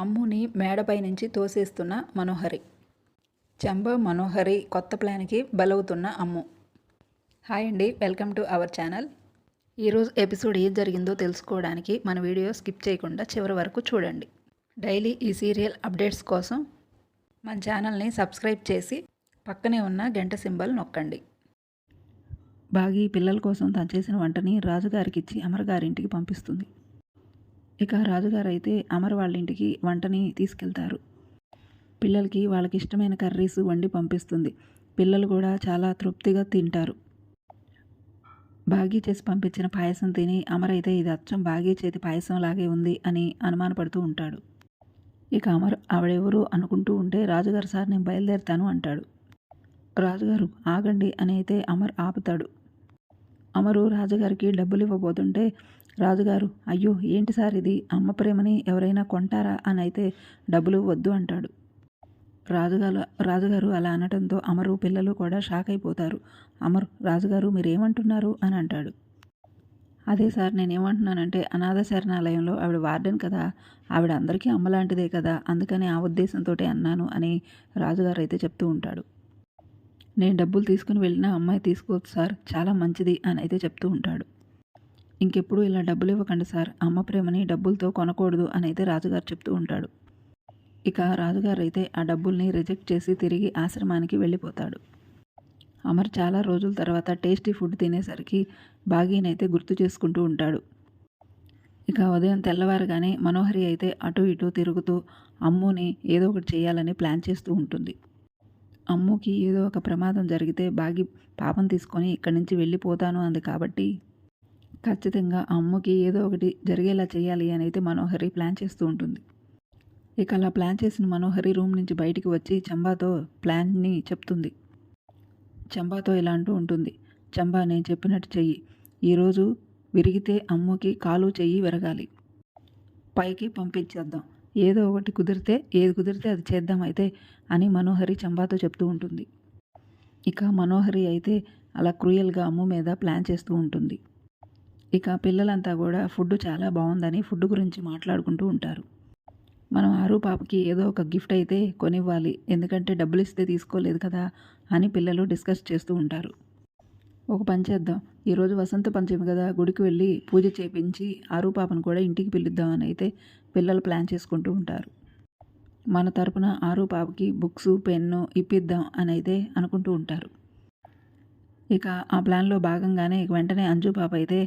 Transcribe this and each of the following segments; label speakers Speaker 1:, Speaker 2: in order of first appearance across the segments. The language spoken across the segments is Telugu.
Speaker 1: అమ్ముని మేడపై నుంచి తోసేస్తున్న మనోహరి. చంబ మనోహరి కొత్త ప్లాన్కి బలవుతున్న అమ్ము. హాయ్ అండి వెల్కమ్ టు అవర్ ఛానల్. ఈరోజు ఎపిసోడ్ ఏం జరిగిందో తెలుసుకోవడానికి మన వీడియో స్కిప్ చేయకుండా చివరి వరకు చూడండి. డైలీ ఈ సీరియల్ అప్డేట్స్ కోసం మన ఛానల్ని సబ్స్క్రైబ్ చేసి పక్కనే ఉన్న గంట సింబల్ నొక్కండి. బాగి పిల్లల కోసం తను చేసిన వంటని రాజుగారికి ఇచ్చి అమర్ గారింటికి పంపిస్తుంది. ఇక రాజుగారు అయితే అమర్ వాళ్ళ ఇంటికి వంటని తీసుకెళ్తారు. పిల్లలకి వాళ్ళకి ఇష్టమైన కర్రీస్ వండి పంపిస్తుంది. పిల్లలు కూడా చాలా తృప్తిగా తింటారు. బాగీ చేసి పంపించిన పాయసం తిని అమర్ అయితే ఇది అచ్చం బాగీ చేతి పాయసం లాగే ఉంది అని అనుమానపడుతూ ఉంటాడు. ఇక అమర్ ఆవిడెవరు అనుకుంటూ ఉంటే రాజుగారు సార్ నేను బయలుదేరుతాను అంటాడు. రాజుగారు ఆగండి అని అయితే అమర్ ఆపుతాడు. అమరు రాజుగారికి డబ్బులు ఇవ్వబోతుంటే రాజుగారు అయ్యో ఏంటి సార్ ఇది? అమ్మ ప్రేమని ఎవరైనా కొంటారా? అని అయితే డబ్బులు వద్దు అంటాడు. రాజుగారు రాజుగారు అలా అనటంతో అమరు పిల్లలు కూడా షాక్ అయిపోతారు. అమరు రాజుగారు మీరేమంటున్నారు? అని అంటాడు. అదే సార్ నేనేమంటున్నానంటే అనాథ శరణాలయంలో ఆవిడ వార్డెన్ కదా ఆవిడ అందరికీ అమ్మలాంటిదే కదా అందుకని ఆ ఉద్దేశంతో అన్నాను అని రాజుగారు అయితే చెప్తూ ఉంటాడు. నేను డబ్బులు తీసుకుని వెళ్ళిన అమ్మాయి తీసుకోవచ్చు సార్ చాలా మంచిది అని అయితే చెప్తూ ఉంటాడు. ఇంకెప్పుడు ఇలా డబ్బులు ఇవ్వకండి సార్. అమ్మ ప్రేమని డబ్బులతో కొనకూడదు అని అయితే రాజుగారు చెప్తూ ఉంటాడు. ఇక రాజుగారు అయితే ఆ డబ్బుల్ని రిజెక్ట్ చేసి తిరిగి ఆశ్రమానికి వెళ్ళిపోతాడు. అమర్ చాలా రోజుల తర్వాత టేస్టీ ఫుడ్ తినేసరికి బాగీనైతే గుర్తు చేసుకుంటూ ఉంటాడు. ఇక ఉదయం తెల్లవారుగానే మనోహరి అయితే అటు ఇటు తిరుగుతూ అమ్ముని ఏదో ఒకటి చేయాలని ప్లాన్ చేస్తూ ఉంటుంది. అమ్ముకి ఏదో ఒక ప్రమాదం జరిగితే బాగి పాపం తీసుకొని ఇక్కడి నుంచి వెళ్ళిపోతాను అంది కాబట్టి ఖచ్చితంగా అమ్ముకి ఏదో ఒకటి జరిగేలా చేయాలి అని అయితే మనోహరి ప్లాన్ చేస్తూ ఉంటుంది. ఇక అలా ప్లాన్ చేసిన మనోహరి రూమ్ నుంచి బయటికి వచ్చి చంబాతో ప్లాన్ని చెప్తుంది. చంబాతో ఇలా అంటూ ఉంటుంది. చంబా నేను చెప్పినట్టు చెయ్యి. ఈరోజు విరిగితే అమ్ముకి కాలు చెయ్యి విరగాలి. పైకి పంపించేద్దాం. ఏదో ఒకటి కుదిరితే ఏది కుదిరితే అది చేద్దాం అయితే అని మనోహరి చంబాతో చెప్తూ ఉంటుంది. ఇక మనోహరి అయితే అలా క్రూయల్గా అమ్ము మీద ప్లాన్ చేస్తూ ఉంటుంది. ఇక పిల్లలంతా కూడా ఫుడ్ చాలా బాగుందని ఫుడ్ గురించి మాట్లాడుకుంటూ ఉంటారు. మనం ఆరు పాపకి ఏదో ఒక గిఫ్ట్ అయితే కొనివ్వాలి. ఎందుకంటే డబ్బులు ఇస్తే తీసుకోలేదు కదా అని పిల్లలు డిస్కస్ చేస్తూ ఉంటారు. ఒక పని చేద్దాం. ఈరోజు వసంత పంచమి కదా. గుడికి వెళ్ళి పూజ చేపించి ఆరు పాపను కూడా ఇంటికి పిలుద్దామని అయితే పిల్లలు ప్లాన్ చేసుకుంటూ ఉంటారు. మన తరపున ఆరు పాపకి బుక్స్ పెన్ను ఇప్పిద్దాం అని అయితే అనుకుంటూ ఉంటారు. ఇక ఆ ప్లాన్లో భాగంగానే వెంటనే అంజు పాప అయితే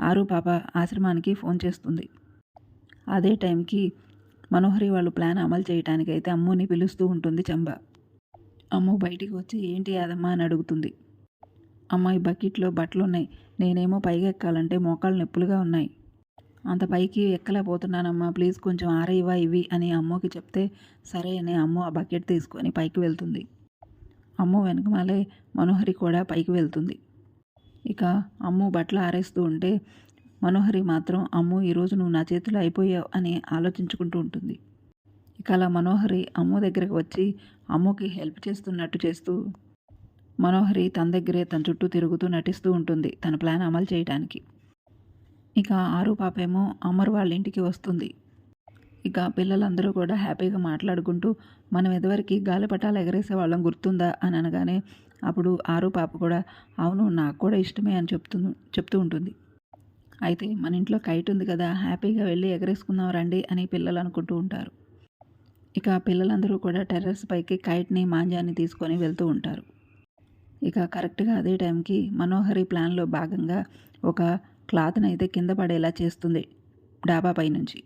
Speaker 1: ఆరు పాప ఆశ్రమానికి ఫోన్ చేస్తుంది. అదే టైంకి మనోహరి వాళ్ళు ప్లాన్ అమలు చేయడానికి అయితే అమ్ముని పిలుస్తూ ఉంటుంది చంబ. అమ్ము బయటికి వచ్చి ఏంటి అదమ్మా అని అడుగుతుంది. అమ్మాయి బకెట్లో బట్టలు ఉన్నాయి నేనేమో పైకి ఎక్కాలంటే మోకాళ్ళు నొప్పులుగా ఉన్నాయి. అంత పైకి ఎక్కలేకపోతున్నానమ్మా. ప్లీజ్ కొంచెం ఆరైవా ఇవి అని అమ్మకి చెప్తే సరే అని అమ్మ ఆ బకెట్ తీసుకొని పైకి వెళ్తుంది. అమ్ము వెనకమాలే మనోహరి కూడా పైకి వెళ్తుంది. ఇక అమ్ము బట్టలు ఆరేస్తూ ఉంటే మనోహరి మాత్రం అమ్ము ఈరోజు నువ్వు నా చేతిలో అయిపోయావు అని ఆలోచించుకుంటూ ఉంటుంది. ఇక అలా మనోహరి అమ్ము దగ్గరకు వచ్చి అమ్ముకి హెల్ప్ చేస్తున్నట్టు చేస్తూ మనోహరి తన దగ్గరే తన చుట్టూ తిరుగుతూ నటిస్తూ ఉంటుంది తన ప్లాన్ అమలు చేయడానికి ఇక ఆరు పాపేమో అమర్ వాళ్ళ ఇంటికి వస్తుంది. ఇక పిల్లలందరూ కూడా హ్యాపీగా మాట్లాడుకుంటూ మనం ఎదువరికి గాలిపటాలు ఎగరేసే వాళ్ళం గుర్తుందా? అని అనగానే అప్పుడు ఆరు పాప కూడా అవును నాకు కూడా ఇష్టమే అని చెప్తూ చెప్తూ ఉంటుంది. అయితే మన ఇంట్లో కైట్ ఉంది కదా హ్యాపీగా వెళ్ళి ఎగరేసుకుందాం రండి అని పిల్లలు అనుకుంటూ ఉంటారు. ఇక పిల్లలందరూ కూడా టెర్రస్ పైకి కైట్ని మాంజాన్ని తీసుకొని వెళ్తూ ఉంటారు. ఇక కరెక్ట్గా అదే టైంకి మనోహరి ప్లాన్లో భాగంగా ఒక క్లాత్ని అయితే కింద పడేలా చేస్తుంది డాబా పై నుంచి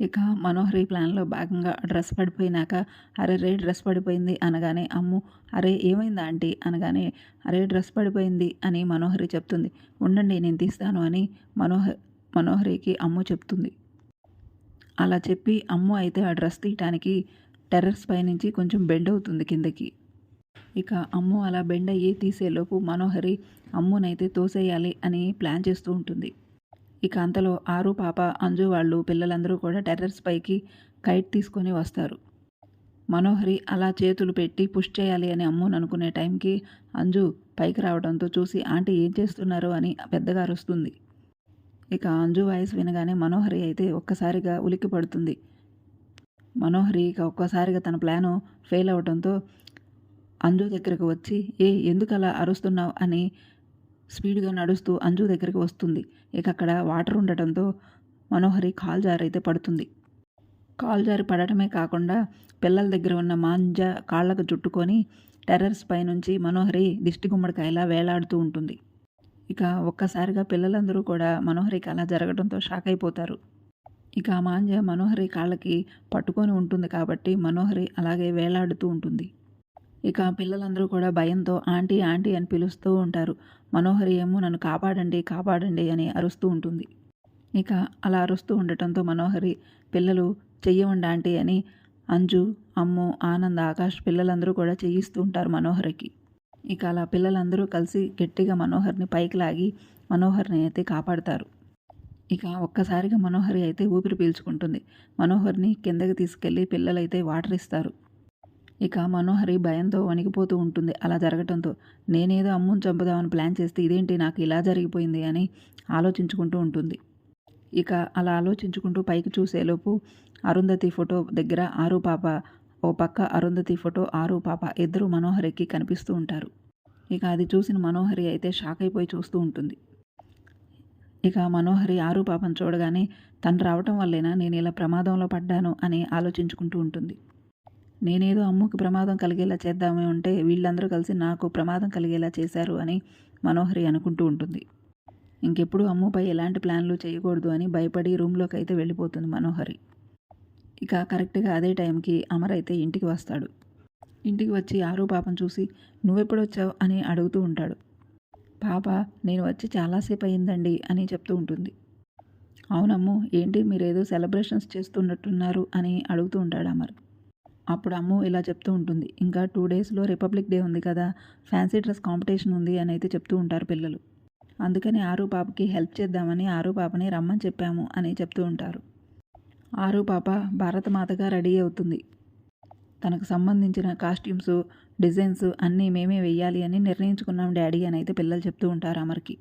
Speaker 1: ఇక మనోహరి ప్లాన్లో భాగంగా డ్రెస్ పడిపోయినాక అరే రే డ్రెస్ పడిపోయింది అనగానే అమ్ము అరే ఏమైందా ఆంటీ అనగానే అరే డ్రెస్ పడిపోయింది అని మనోహరి చెప్తుంది. ఉండండి నేను తీస్తాను అని మనోహర్ మనోహరికి అమ్ము చెప్తుంది. అలా చెప్పి అమ్ము అయితే ఆ డ్రెస్ తీయటానికి టెర్రస్ పైనుంచి కొంచెం బెండ్ అవుతుంది కిందకి. ఇక అమ్ము అలా బెండ్ అయ్యి తీసేలోపు మనోహరి అమ్మునైతే తోసేయాలి అని ప్లాన్ చేస్తూ ఉంటుంది. ఇక అంతలో ఆరు పాప అంజు వాళ్ళు పిల్లలందరూ కూడా టెర్రస్ పైకి కైట్ తీసుకొని వస్తారు. మనోహరి అలా చేతులు పెట్టి పుష్ చేయాలి అని అమ్మును అనుకునే టైంకి అంజు పైకి రావడంతో చూసి ఆంటీ ఏం చేస్తున్నారు? అని పెద్దగా అరుస్తుంది. ఇక అంజు వాయిస్ వినగానే మనోహరి అయితే ఒక్కసారిగా ఉలిక్కి పడుతుంది. మనోహరి ఇక ఒక్కసారిగా తన ప్లాను ఫెయిల్ అవడంతో అంజు దగ్గరకు వచ్చి ఏ ఎందుకు అలా అరుస్తున్నావు? అని స్పీడ్గా నడుస్తూ అంజు దగ్గరికి వస్తుంది. ఇక అక్కడ వాటర్ ఉండటంతో మనోహరి కాల్ జారైతే పడుతుంది. కాల్ జారి పడటమే కాకుండా పిల్లల దగ్గర ఉన్న మాంజ కాళ్ళకు చుట్టుకొని టెర్రస్ పైనుంచి మనోహరి దిష్టి గుమ్మడికాయలా వేలాడుతూ ఉంటుంది. ఇక ఒక్కసారిగా పిల్లలందరూ కూడా మనోహరికి అలా జరగడంతో షాక్ అయిపోతారు. ఇక మాంజ మనోహరి కాళ్ళకి పట్టుకొని ఉంటుంది కాబట్టి మనోహరి అలాగే వేలాడుతూ ఉంటుంది. ఇక పిల్లలందరూ కూడా భయంతో ఆంటీ ఆంటీ అని పిలుస్తూ ఉంటారు. మనోహరి ఏమో నన్ను కాపాడండి కాపాడండి అని అరుస్తూ ఉంటుంది. ఇక అలా అరుస్తూ ఉండటంతో మనోహరి పిల్లలు చెయ్యవండి ఆంటీ అని అంజు అమ్ము ఆనంద్ ఆకాష్ పిల్లలందరూ కూడా చేయిస్తూ ఉంటారు మనోహరికి. ఇక అలా పిల్లలందరూ కలిసి గట్టిగా మనోహర్ని పైకి లాగి మనోహర్ని అయితే కాపాడతారు. ఇక ఒక్కసారిగా మనోహరి అయితే ఊపిరి పీల్చుకుంటుంది. మనోహర్ని కిందకి తీసుకెళ్ళి పిల్లలైతే వాటర్ ఇస్తారు. ఇక మనోహరి భయంతో వణికిపోతూ ఉంటుంది. అలా జరగటంతో నేనేదో అమ్ముని చంపుదామని ప్లాన్ చేస్తే ఇదేంటి నాకు ఇలా జరిగిపోయింది అని ఆలోచించుకుంటూ ఉంటుంది. ఇక అలా ఆలోచించుకుంటూ పైకి చూసేలోపు అరుంధతి ఫోటో దగ్గర ఆరు పాప ఓ పక్క అరుంధతి ఫోటో ఆరు పాప ఇద్దరు మనోహరికి కనిపిస్తూ ఉంటారు. ఇక అది చూసిన మనోహరి అయితే షాక్ అయిపోయి చూస్తూ ఉంటుంది. ఇక మనోహరి ఆరు పాపను చూడగానే తను రావటం వల్లేనా నేను ఇలా ప్రమాదంలో పడ్డాను అని ఆలోచించుకుంటూ ఉంటుంది. నేనేదో అమ్ముకి ప్రమాదం కలిగేలా చేద్దామే ఉంటే వీళ్ళందరూ కలిసి నాకు ప్రమాదం కలిగేలా చేశారు అని మనోహరి అనుకుంటూ ఉంటుంది. ఇంకెప్పుడు అమ్ముపై ఎలాంటి ప్లాన్లు చేయకూడదు అని భయపడి రూమ్లోకి అయితే వెళ్ళిపోతుంది మనోహరి. ఇక కరెక్ట్గా అదే టైంకి అమర్ అయితే ఇంటికి వస్తాడు. ఇంటికి వచ్చి ఆరు పాపం చూసి నువ్వెప్పుడొచ్చావు? అని అడుగుతూ ఉంటాడు. పాప నేను వచ్చి చాలాసేపు అయిందండి అని చెప్తూ ఉంటుంది. అవునమ్ము ఏంటి మీరు ఏదో సెలబ్రేషన్స్ చేస్తున్నట్టున్నారు అని అడుగుతూ ఉంటాడు అమర్. అప్పుడు అమ్ము ఇలా చెప్తూ ఉంటుంది. ఇంకా టూ డేస్లో రిపబ్లిక్ డే ఉంది కదా ఫ్యాన్సీ డ్రెస్ కాంపిటీషన్ ఉంది అని అయితే చెప్తూ ఉంటారు పిల్లలు. అందుకని ఆరు పాపకి హెల్ప్ చేద్దామని ఆరు పాపని రమ్మని చెప్పాము అని చెప్తూ ఉంటారు. ఆరు పాప భారతమాతగా రెడీ అవుతుంది. తనకు సంబంధించిన కాస్ట్యూమ్స్ డిజైన్స్ అన్నీ మేమే వెయ్యాలి అని నిర్ణయించుకున్నాం డాడీ అని అయితే పిల్లలు చెప్తూ ఉంటారు అమర్కి.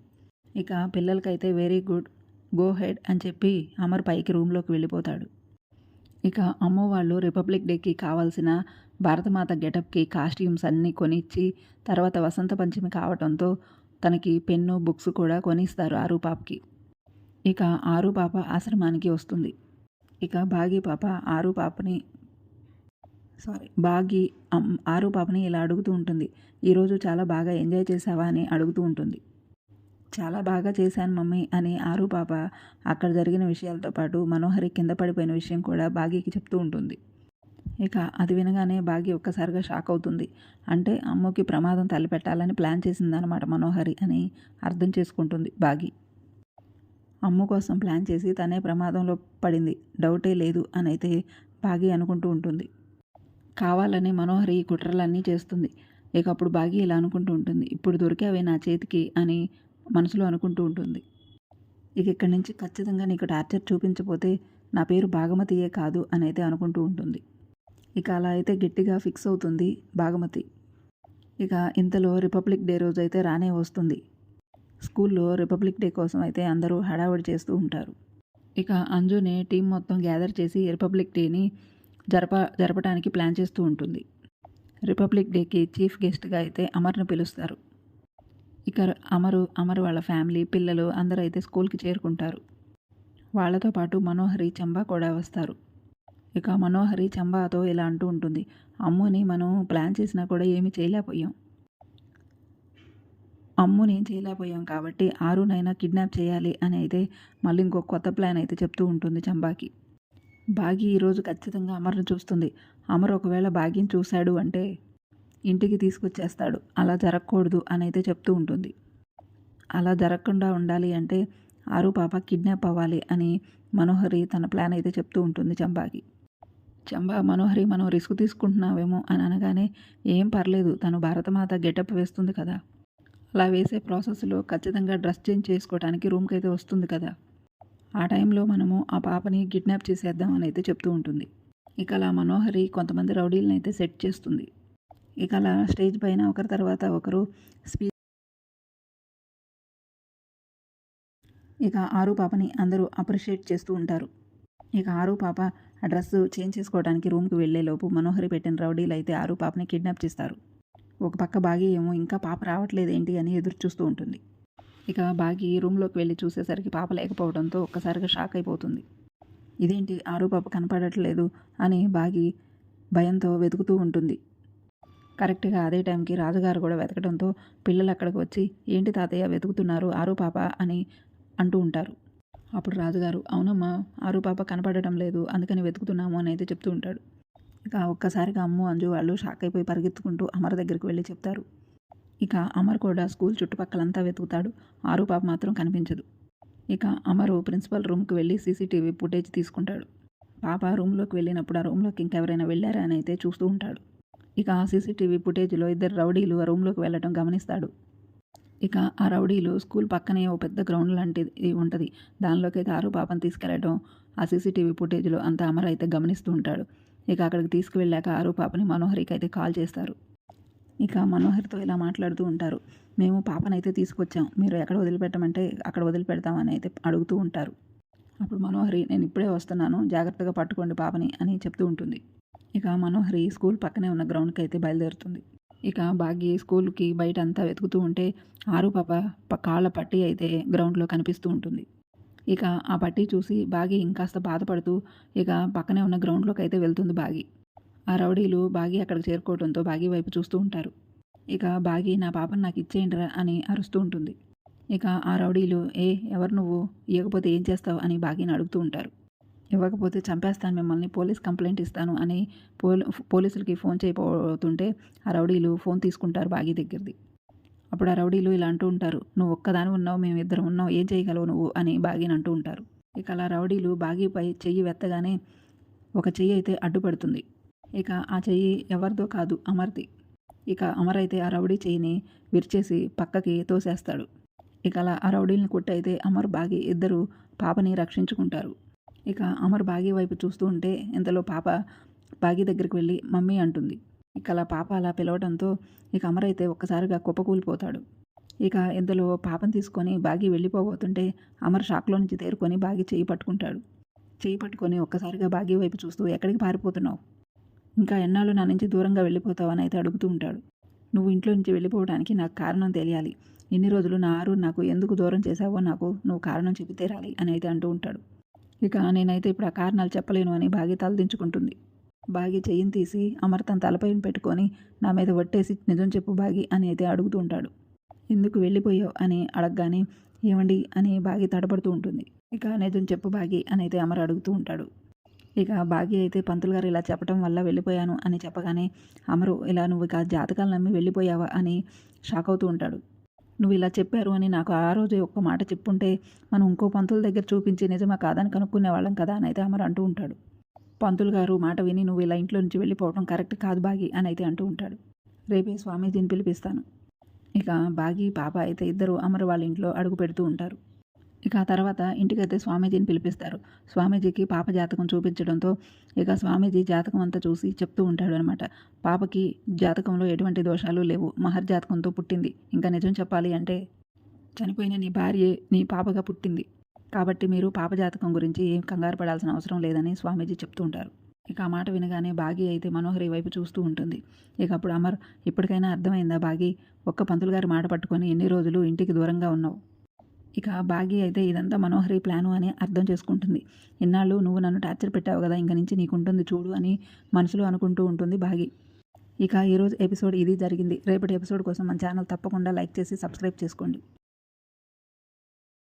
Speaker 1: ఇక పిల్లలకైతే వెరీ గుడ్ గో హెడ్ అని చెప్పి అమర్ పైకి రూమ్లోకి వెళ్ళిపోతాడు. ఇక అమ్మ వాళ్ళు రిపబ్లిక్ డేకి కావాల్సిన భారతమాత గెటప్కి కాస్ట్యూమ్స్ అన్నీ కొనిచ్చి తర్వాత వసంత పంచమి కావడంతో తనకి పెన్ను బుక్స్ కూడా కొనిస్తారు ఆరు పాపకి. ఇక ఆరు పాప ఆశ్రమానికి వస్తుంది. ఇక బాగి పాప ఆరు పాపని సారీ బాగి ఆరు పాపని ఇలా అడుగుతూ ఉంటుంది. ఈరోజు చాలా బాగా ఎంజాయ్ చేసావా అని అడుగుతూ ఉంటుంది. చాలా బాగా చేశాను మమ్మీ అని ఆరు పాప అక్కడ జరిగిన విషయాలతో పాటు మనోహరి కింద పడిపోయిన విషయం కూడా బాగీకి చెప్తూ ఉంటుంది. ఇక అది వినగానే బాగి ఒక్కసారిగా షాక్ అవుతుంది. అంటే అమ్మకి ప్రమాదం తలపెట్టాలని ప్లాన్ చేసిందనమాట మనోహరి అని అర్థం చేసుకుంటుంది బాగి. అమ్ము కోసం ప్లాన్ చేసి తనే ప్రమాదంలో పడింది. డౌటే లేదు అని అయితే బాగి అనుకుంటూ ఉంటుంది. కావాలని మనోహరి కుట్రలన్నీ చేస్తుంది. ఇక అప్పుడు బాగి ఇలా అనుకుంటూ ఉంటుంది. ఇప్పుడు దొరికావే నా చేతికి అని మనసులో అనుకుంటూ ఉంటుంది. ఇక ఇక్కడి నుంచి ఖచ్చితంగా నీకు టార్చర్ చూపించపోతే నా పేరు భాగమతియే కాదు అని అయితే అనుకుంటూ ఉంటుంది. ఇక అలా అయితే గట్టిగా ఫిక్స్ అవుతుంది భాగమతి. ఇక ఇంతలో రిపబ్లిక్ డే రోజు అయితే రానే వస్తుంది. స్కూల్లో రిపబ్లిక్ డే కోసం అయితే అందరూ హడావుడి చేస్తూ ఉంటారు. ఇక అంజుని టీం మొత్తం గ్యాదర్ చేసి రిపబ్లిక్ డేని జరప జరపడానికి ప్లాన్ చేస్తూ ఉంటుంది. రిపబ్లిక్ డేకి చీఫ్ గెస్ట్గా అయితే అమర్ను పిలుస్తారు. ఇక అమరు అమరు వాళ్ళ ఫ్యామిలీ పిల్లలు అందరూ అయితే స్కూల్కి చేరుకుంటారు. వాళ్ళతో పాటు మనోహరి చంబా కూడా వస్తారు. ఇక మనోహరి చంబాతో ఇలా అంటూ ఉంటుంది. అమ్ముని మనం ప్లాన్ చేసినా కూడా ఏమీ చేయలేకపోయాం. అమ్ముని చేయలేకపోయాం కాబట్టి ఆరునైనా కిడ్నాప్ చేయాలి అని అయితే మళ్ళీ ఇంకో కొత్త ప్లాన్ అయితే చెప్తూ ఉంటుంది చంబాకి. బాగి ఈరోజు ఖచ్చితంగా అమర్ను చూస్తుంది. అమర్ ఒకవేళ బాగిని చూశాడు అంటే ఇంటికి తీసుకొచ్చేస్తాడు. అలా జరగకూడదు అని అయితే చెప్తూ ఉంటుంది. అలా జరగకుండా ఉండాలి అంటే ఆరు పాప కిడ్నాప్ అవ్వాలి అని మనోహరి తన ప్లాన్ అయితే చెప్తూ ఉంటుంది చంబాకి. చంబా మనోహరి మనం రిస్క్ తీసుకుంటున్నావేమో అని అనగానే ఏం పర్లేదు తను భారతమాత గెటప్ వేస్తుంది కదా. అలా వేసే ప్రాసెస్లో ఖచ్చితంగా డ్రెస్ చేంజ్ చేసుకోవడానికి రూమ్కి అయితే వస్తుంది కదా. ఆ టైంలో మనము ఆ పాపని కిడ్నాప్ చేసేద్దాం అని అయితే చెప్తూ ఉంటుంది. ఇక అలా మనోహరి కొంతమంది రౌడీలను అయితే సెట్ చేస్తుంది. ఇక అలా స్టేజ్ పైన ఒకరి తర్వాత ఒకరు స్పీచ్ ఇక ఆరు పాపని అందరూ అప్రిషియేట్ చేస్తూ ఉంటారు. ఇక ఆరు పాప ఆ డ్రెస్ చేంజ్ చేసుకోవడానికి రూమ్కి వెళ్ళేలోపు మనోహరి పెట్టిన రౌడీలు అయితే ఆరు పాపని కిడ్నాప్ చేస్తారు. ఒక పక్క బాగి ఏమో ఇంకా పాప రావట్లేదు ఏంటి అని ఎదురు చూస్తూ ఉంటుంది. ఇక బాగి రూమ్లోకి వెళ్ళి చూసేసరికి పాప లేకపోవడంతో ఒక్కసారిగా షాక్ అయిపోతుంది. ఇదేంటి ఆరు పాప కనపడట్లేదు అని బాగి భయంతో వెతుకుతూ ఉంటుంది. కరెక్ట్గా అదే టైంకి రాజుగారు కూడా వెతకడంతో పిల్లలు అక్కడికి వచ్చి ఏంటి తాతయ్య వెతుకుతున్నారు ఆరు పాప? అని అంటూ ఉంటారు. అప్పుడు రాజుగారు అవునమ్మా ఆరు పాప కనపడటం లేదు అందుకని వెతుకుతున్నాము అని అయితే చెప్తూ ఉంటాడు. ఇక ఒక్కసారిగా అమ్ము అంజు వాళ్ళు షాక్ అయిపోయి పరిగెత్తుకుంటూ అమర్ దగ్గరికి వెళ్ళి చెప్తారు. ఇక అమర్ కూడా స్కూల్ చుట్టుపక్కలంతా వెతుకుతాడు. ఆరు పాప మాత్రం కనిపించదు. ఇక అమరు ప్రిన్సిపల్ రూమ్కి వెళ్ళి సీసీటీవీ ఫుటేజ్ తీసుకుంటాడు. పాప రూమ్లోకి వెళ్ళినప్పుడు ఆ రూమ్లోకి ఇంకెవరైనా వెళ్ళారా అని అయితే చూస్తూ ఉంటాడు. ఇక ఆ సీసీటీవీ ఫుటేజ్లో ఇద్దరు రౌడీలు ఆ రూమ్లోకి వెళ్ళటం గమనిస్తాడు. ఇక ఆ రౌడీలు స్కూల్ పక్కనే ఓ పెద్ద గ్రౌండ్ లాంటిది ఉంటుంది. దానిలోకి ఆరు పాపను తీసుకెళ్ళడం ఆ సీసీటీవీ ఫుటేజ్లో అంత అమర అయితే గమనిస్తూ ఉంటాడు. ఇక అక్కడికి తీసుకువెళ్ళాక ఆరు పాపని మనోహరికి అయితే కాల్ చేస్తారు. ఇక మనోహర్తో ఇలా మాట్లాడుతూ ఉంటారు. మేము పాపనైతే తీసుకొచ్చాం. మీరు ఎక్కడ వదిలిపెట్టమంటే అక్కడ వదిలిపెడతామని అయితే అడుగుతూ ఉంటారు. అప్పుడు మనోహరి నేను ఇప్పుడే వస్తున్నాను. జాగ్రత్తగా పట్టుకోండి పాపని అని చెప్తూ ఉంటుంది. ఇక మనోహరి స్కూల్ పక్కనే ఉన్న గ్రౌండ్కి అయితే బయలుదేరుతుంది. ఇక భాగ్య స్కూల్కి బయట అంతా వెతుకుతూ ఉంటే ఆరు పాప ప- కాళ్ళ పట్టి అయితే గ్రౌండ్లో కనిపిస్తూ ఉంటుంది. ఇక ఆ పట్టి చూసి బాగి ఇంకాస్త బాధపడుతూ ఇక పక్కనే ఉన్న గ్రౌండ్లోకి అయితే వెళ్తుంది బాగి. ఆ రౌడీలు బాగి అక్కడికి చేరుకోవడంతో బాగి వైపు చూస్తూ ఉంటారు. ఇక బాగి నా పాపను నాకు ఇచ్చేయండిరా అని అరుస్తూ ఉంటుంది. ఇక ఆ రౌడీలు ఏ ఎవరు నువ్వు? ఇవ్వకపోతే ఏం చేస్తావు? అని బాగిని అడుగుతూ ఉంటారు. ఇవ్వకపోతే చంపేస్తాను మిమ్మల్ని పోలీస్ కంప్లైంట్ ఇస్తాను అని పోలీ పోలీసులకి ఫోన్ చేయబోతుంటే ఆ రౌడీలు ఫోన్ తీసుకుంటారు బాగి దగ్గరది. అప్పుడు ఆ రౌడీలు ఇలా అంటూ ఉంటారు నువ్వు ఒక్కదాని ఉన్నావు మేము ఇద్దరం ఉన్నావు ఏం చేయగలవు నువ్వు? అని బాగిని అంటూ ఉంటారు. ఇక అలా రౌడీలు బాగిపై చెయ్యి వెత్తగానే ఒక చెయ్యి అయితే అడ్డుపడుతుంది. ఇక ఆ చెయ్యి ఎవరిదో కాదు అమర్ది. ఇక అమర్ అయితే ఆ రౌడీ చెయ్యిని విరిచేసి పక్కకి తోసేస్తాడు. ఇక అలా ఆ రౌడీలను కొట్టయితే అమర్ బాగి ఇద్దరు పాపని రక్షించుకుంటారు. ఇక అమర్ బాగి వైపు చూస్తూ ఉంటే ఇంతలో పాప బాగి దగ్గరికి వెళ్ళి మమ్మీ అంటుంది. ఇక అలా పాప అలా పిలవడంతో ఇక అమర్ అయితే ఒక్కసారిగా కుప్పకూలిపోతాడు. ఇక ఇంతలో పాపను తీసుకొని బాగి వెళ్ళిపోబోతుంటే అమర్ షాక్లో నుంచి తేరుకొని బాగి చేయి పట్టుకుంటాడు. చేయి పట్టుకొని ఒక్కసారిగా బాగి వైపు చూస్తూ ఎక్కడికి పారిపోతున్నావు? ఇంకా ఎన్నాళ్ళు నా నుంచి దూరంగా వెళ్ళిపోతావు? అని అయితే అడుగుతూ ఉంటాడు. నువ్వు ఇంట్లో నుంచి వెళ్ళిపోవడానికి నాకు కారణం తెలియాలి. ఇన్ని రోజులు నా ఆరు నాకు ఎందుకు దూరం చేశావో నాకు నువ్వు కారణం చెప్పి అని అయితే అంటూ ఉంటాడు. ఇక నేనైతే ఇప్పుడు ఆ కారణాలు చెప్పలేను అని బాగి తలదించుకుంటుంది బాగి చెయ్యిని తీసి అమర్ తన తలపైన పెట్టుకొని నా మీద ఒట్టేసి నిజం చెప్పు బాగి అని అయితే అడుగుతూ ఉంటాడు. ఎందుకు వెళ్ళిపోయావు అని అడగగానే ఏమండి అని బాగి తడబడుతూ ఉంటుంది. ఇక నిజం చెప్పు బాగి అని అయితే అమర్ అడుగుతూ ఉంటాడు. ఇక బాగి అయితే పంతులు గారు ఇలా చెప్పడం వల్ల వెళ్ళిపోయాను అని చెప్పగానే అమరు ఇలా నువ్వు ఇక జాతకాలు నమ్మి వెళ్ళిపోయావా అని షాక్ అవుతూ ఉంటాడు. నువ్వు ఇలా చెప్పారు అని నాకు ఆ రోజు ఒక్క మాట చెప్పుంటే మనం ఇంకో పంతుల దగ్గర చూపించి నిజమా కాదని కనుక్కునే వాళ్ళం కదా అని అయితే అమర్ అంటూ ఉంటాడు. పంతులు గారు మాట విని నువ్వు ఇలా ఇంట్లో నుంచి వెళ్ళిపోవడం కరెక్ట్ కాదు బాగి అని అయితే అంటూ ఉంటాడు. రేపే స్వామీజీని పిలిపిస్తాను. ఇక బాగి పాప అయితే ఇద్దరు అమర్ వాళ్ళ ఇంట్లో అడుగు పెడుతూ ఉంటారు. ఇక ఆ తర్వాత ఇంటికైతే స్వామీజీని పిలిపిస్తారు. స్వామీజీకి పాప జాతకం చూపించడంతో ఇక స్వామీజీ జాతకం అంతా చూసి చెప్తూ ఉంటాడు అనమాట పాపకి జాతకంలో ఎటువంటి దోషాలు లేవు. మహర్ జాతకంతో పుట్టింది. ఇంకా నిజం చెప్పాలి అంటే చనిపోయిన నీ భార్యే నీ పాపగా పుట్టింది. కాబట్టి మీరు పాప జాతకం గురించి ఏం కంగారు పడాల్సిన అవసరం లేదని స్వామీజీ చెప్తూ ఉంటారు. ఇక ఆ మాట వినగానే బాగి అయితే మనోహరి వైపు చూస్తూ ఉంటుంది. ఇక అప్పుడు అమర్ ఇప్పటికైనా అర్థమైందా బాగి? ఒక్క పంతులు గారి మాట పట్టుకొని ఎన్ని రోజులు ఇంటికి దూరంగా ఉన్నావు? ఇక బాగి అయితే ఇదంతా మనోహరి ప్లాను అని అర్థం చేసుకుంటుంది. ఇన్నాళ్ళు నువ్వు నన్ను టార్చర్ పెట్టావు కదా ఇంక నుంచి నీకుంటుంది చూడు అని మనసులో అనుకుంటూ ఉంటుంది బాగి ఇక ఈరోజు ఎపిసోడ్ ఇది జరిగింది. రేపటి ఎపిసోడ్ కోసం మన ఛానల్ తప్పకుండా లైక్ చేసి సబ్స్క్రైబ్ చేసుకోండి.